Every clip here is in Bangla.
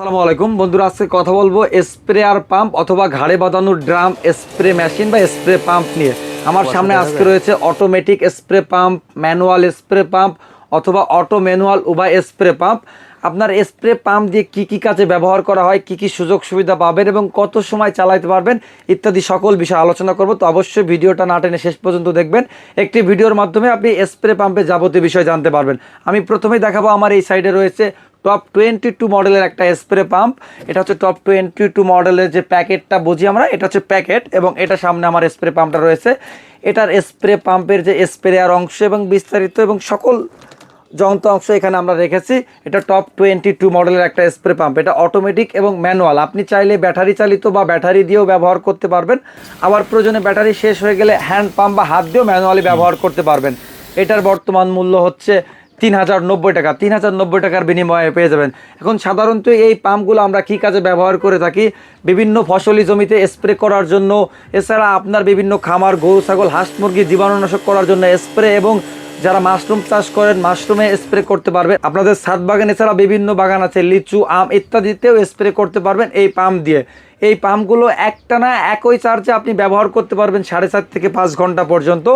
আসসালামু আলাইকুম। বন্ধুরা আজকে কথা বলব স্প্রেয়ার পাম্প অথবা ঘাড়ে বাঁধানোর ড্রাম স্প্রে মেশিন বা স্প্রে পাম্প নিয়ে। আমার সামনে আজকে রয়েছে automatic spray pump manual spray pump অথবা অটো ম্যানুয়াল উভয় স্প্রে পাম্প আপনার স্প্রে পাম্প দিয়ে কি কি কাজে ব্যবহার করা হয় কি কি সুযোগ সুবিধা পাবেন এবং কত সময় চালাতে পারবেন ইত্যাদি সকল বিষয় আলোচনা করব। তো অবশ্যই ভিডিওটা না টেনে শেষ পর্যন্ত দেখবেন। একটি ভিডিওর মাধ্যমে আপনি স্প্রে পাম্পে যাবতীয় বিষয় জানতে পারবেন। আমি প্রথমেই দেখাবো আমার এই সাইডে রয়েছে টপ টোয়েন্টি টু মডেলের একটা স্প্রে পাম্প এটা হচ্ছে টপ টোয়েন্টি টু মডেলের যে প্যাকেটটা বুঝি আমরা, এটা হচ্ছে প্যাকেট এবং এটা সামনে আমার স্প্রে পাম্পটা রয়েছে। এটার স্প্রে পাম্পের যে স্প্রেয়ার অংশ এবং বিস্তারিত এবং সকল যন্ত্র অংশ এখানে আমরা রেখেছি, এটা টপ টোয়েন্টি টু মডেলের একটা স্প্রে পাম্প এটা অটোমেটিক এবং ম্যানুয়াল আপনি চাইলে ব্যাটারি চালিত বা ব্যাটারি দিয়েও ব্যবহার করতে পারবেন। আবার প্রয়োজনে ব্যাটারি শেষ হয়ে গেলে হ্যান্ড পাম্প বা হাত দিয়েও ম্যানুয়ালি ব্যবহার করতে পারবেন। এটার বর্তমান মূল্য হচ্ছে তিন হাজার নব্বই টাকা তিন হাজার নব্বই টাকার বিনিময়ে পেয়ে যাবেন। এখন সাধারণত এই পাম্পগুলো আমরা কী কাজে ব্যবহার করে থাকি? বিভিন্ন ফসলি জমিতে স্প্রে করার জন্য, এছাড়া আপনার বিভিন্ন খামার, গরু, ছাগল, হাঁস, মুরগি, জীবাণুনাশক করার জন্য স্প্রে এবং যারা মাশরুম চাষ করেন, মাশরুমে স্প্রে করতে পারবেন। আপনাদের ছাদ বাগান, এছাড়া বিভিন্ন বাগান আছে, লিচু, আম ইত্যাদিতেও স্প্রে করতে পারবেন এই পাম্প দিয়ে। এই পাম্পগুলো একটানা একই চার্জে আপনি ব্যবহার করতে পারবেন সাড়ে চার থেকে পাঁচ ঘণ্টা পর্যন্ত।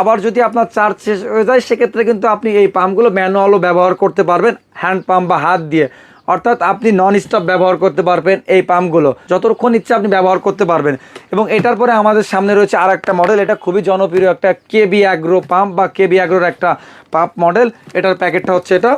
আবার যদি আপনার চার্জ শেষ হয়ে যায়, সেক্ষেত্রে কিন্তু আপনি এই পাম্পগুলো ম্যানুয়ালও ব্যবহার করতে পারবেন হ্যান্ড পাম্প বা হাত দিয়ে। অর্থাৎ আপনি নন স্টপ ব্যবহার করতে পারবেন এই পাম্পগুলো, যতক্ষণ ইচ্ছে আপনি ব্যবহার করতে পারবেন। এবং এটার পরে আমাদের সামনে রয়েছে আর একটা মডেল এটা খুবই জনপ্রিয় একটা কেবি অ্যাগ্রো পাম্প বা কেবি অ্যাগ্রোর একটা পাম্প মডেল এটার প্যাকেটটা হচ্ছে এটা।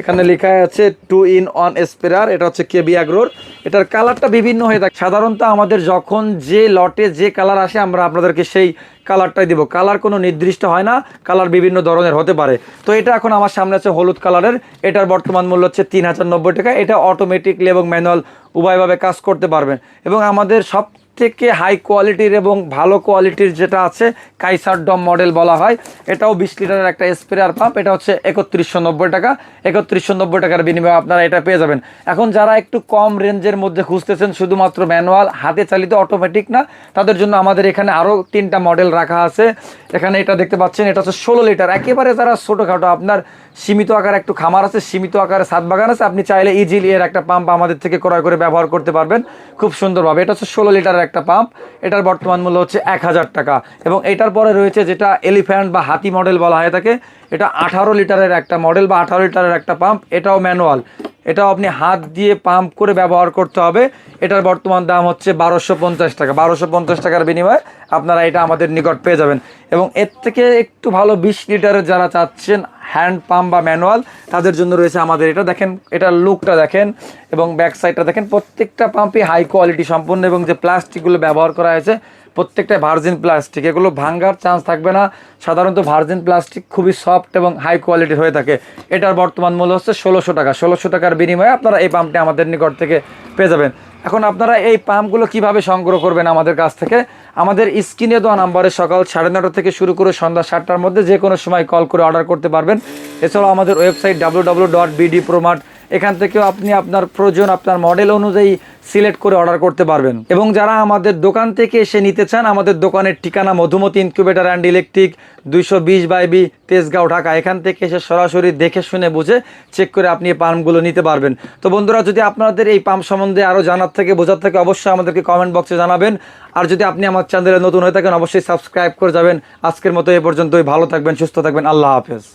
এখানে লেখা আছে টু ইন অন স্প্রেয়ার এটা হচ্ছে কেবি অ্যাগ্রোর এটার কালারটা বিভিন্ন হয়ে থাকে। সাধারণত আমাদের যখন যে লটে যে কালার আসে, আমরা আপনাদেরকে সেই কালারটাই দিব। কালার কোনো নির্দিষ্ট হয় না, কালার বিভিন্ন ধরনের হতে পারে। তো এটা এখন আমার সামনে আছে হলুদ কালারের। এটার বর্তমান মূল্য হচ্ছে তিন হাজার নব্বই টাকা। এটা অটোমেটিকলি এবং ম্যানুয়াল উভয়ভাবে কাজ করতে পারবেন। এবং আমাদের সব থেকে হাই কোয়ালিটির এবং ভালো কোয়ালিটির যেটা আছে কাইসার ডম মডেল বলা হয়, এটাও বিশ লিটারের একটা স্প্রেয়ার পাম্প এটা হচ্ছে একত্রিশশো নব্বই টাকা। একত্রিশশো নব্বই টাকার বিনিময়ে আপনারা এটা পেয়ে যাবেন। এখন যারা একটু কম রেঞ্জের মধ্যে খুঁজতেছেন, শুধুমাত্র ম্যানুয়াল হাতে চালিত অটোমেটিক না, তাদের জন্য আমাদের এখানে আরও তিনটা মডেল রাখা আছে। এখানে এটা দেখতে পাচ্ছেন, এটা হচ্ছে ষোলো লিটার। একেবারে যারা ছোটোখাটো, আপনার সীমিত আকারে একটু খামার আছে, সীমিত আকারে সাত বাগান আছে, আপনি চাইলে ইজিলি এর একটা পাম্প আমাদের থেকে ক্রয় করে ব্যবহার করতে পারবেন। খুব সুন্দরভাবে। এটা হচ্ছে ষোলো লিটারের একটা পাম্প এটার বর্তমান মূল্য হচ্ছে এক হাজার টাকা এবং এটার পরে রয়েছে যেটা এলিফ্যান্ট বা হাতি মডেল বলা হয়ে থাকে এটা আঠারো লিটারের একটা মডেল বা আঠারো লিটারের একটা পাম্প এটাও ম্যানুয়াল এটাও আপনি হাত দিয়ে পাম্প করে ব্যবহার করতে হবে, এটার বর্তমান দাম হচ্ছে বারোশো পঞ্চাশ টাকা। বারোশো পঞ্চাশ টাকার বিনিময়ে আপনারা এটা আমাদের নিকট পেয়ে যাবেন। এবং এর থেকে একটু ভালো বিশ লিটারের যারা চাচ্ছেন হ্যান্ড পাম্প বা ম্যানুয়াল তাদের জন্য রয়েছে আমাদের এটা। দেখেন, এটার লুকটা দেখেন এবং ব্যাক সাইডটা দেখেন, প্রত্যেকটা পাম্পই হাই কোয়ালিটি সম্পন্ন এবং যে প্লাস্টিকগুলো ব্যবহার করা হয়েছে, প্রত্যেকটা ভার্জিন প্লাস্টিক এগুলো ভাঙ্গার চান্স থাকবে না। সাধারণত ভার্জিন প্লাস্টিক খুবই সফট এবং হাই কোয়ালিটি হয়ে থাকে। এটার বর্তমান মূল্য হচ্ছে ষোলোশো টাকা। ষোলোশো টাকার বিনিময়ে আপনারা এই পাম্পটি আমাদের নিকট থেকে পেয়ে যাবেন। এখন আপনারা এই পাম্পগুলো কীভাবে সংগ্রহ করবেন আমাদের কাছ থেকে? আমাদের স্ক্রিনে দেওয়া নাম্বারে সকাল সাড়ে নটা থেকে শুরু করে সন্ধ্যা সাতটার মধ্যে যে কোনো সময় কল করে অর্ডার করতে পারবেন। এছাড়াও আমাদের website W W dot BD Promart এখান থেকেও আপনি আপনার প্রয়োজন, আপনার মডেল অনুযায়ী সিলেক্ট করে অর্ডার করতে পারবেন। এবং যারা আমাদের দোকান থেকে এসে নিতে চান, আমাদের দোকানের ঠিকানা মধুমতি ইনকিউবেটার অ্যান্ড ইলেকট্রিক দুইশো বিশ বাই বি তেজগাঁও, ঢাকা। এখান থেকে এসে সরাসরি দেখে শুনে বুঝে চেক করে আপনি এই পাম্পগুলো নিতে পারবেন। তো বন্ধুরা, যদি আপনাদের এই পাম্প সম্বন্ধে আরও জানার থেকে, বোঝার থেকে, অবশ্যই আমাদেরকে কমেন্ট বক্সে জানাবেন। আর যদি আপনি আমার চ্যানেলে নতুন হয়ে থাকেন, অবশ্যই সাবস্ক্রাইব করে যাবেন। আজকের মতো এ পর্যন্তই। ভালো থাকবেন, সুস্থ থাকবেন। আল্লাহ হাফেজ।